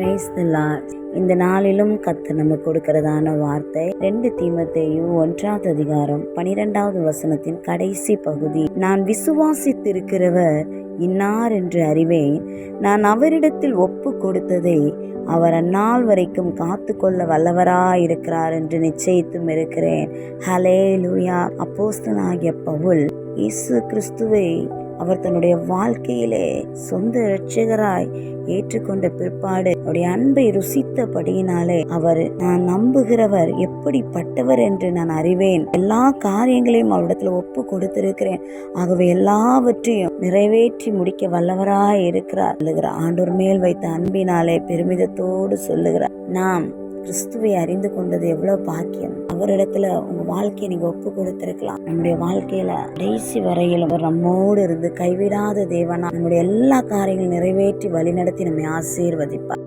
Price இந்த நாளிலும் கத்து நம்ம கொடுக்கிறதான வார்த்தை ரெண்டு தீமத்தையும் ஒன்றாவது அதிகாரம் பனிரெண்டாவது வசனத்தின் கடைசி பகுதி. நான் விசுவாசித்திருக்கிறவர் இன்னார் என்று அறிவேன். நான் அவரிடத்தில் ஒப்பு கொடுத்ததை அவர் அந்நாள் வரைக்கும் காத்து கொள்ள வல்லவராயிருக்கிறார் என்று நிச்சயித்தும் இருக்கிறேன். ஹலே லூயா அப்போஸ்தனாகிய பவுல் இயேசு கிறிஸ்துவை அவர் தன்னுடைய வாழ்க்கையிலே சொந்த இரட்சகராய் ஏற்றுக்கொண்ட பிற்பாடு அவருடைய அன்பை ருசித்தபடியினாலே அவர் நான் நம்புகிறவர் எப்படிப்பட்டவர் என்று நான் அறிவேன். எல்லா காரியங்களையும் அவரிடத்தில் ஒப்பு கொடுத்திருக்கிறேன். ஆகவே எல்லாவற்றையும் நிறைவேற்றி முடிக்க வல்லவராய் இருக்கிறார் சொல்லுகிறார் ஆண்டோர் மேல் வைத்த அன்பினாலே பெருமிதத்தோடு சொல்லுகிறார். நாம் கிறிஸ்துவை அறிந்து கொண்டது எவ்வளவு பாக்கியம். அவரிடத்துல உங்க வாழ்க்கையை நீங்க ஒப்பு கொடுத்திருக்கலாம். நம்முடைய வாழ்க்கையில கடைசி வரையில் அவர் நம்மோடு இருந்து கைவிடாத தேவனா நம்முடைய எல்லா காரியங்களும் நிறைவேற்றி வழிநடத்தி நம்மை ஆசீர்வதிப்பார்.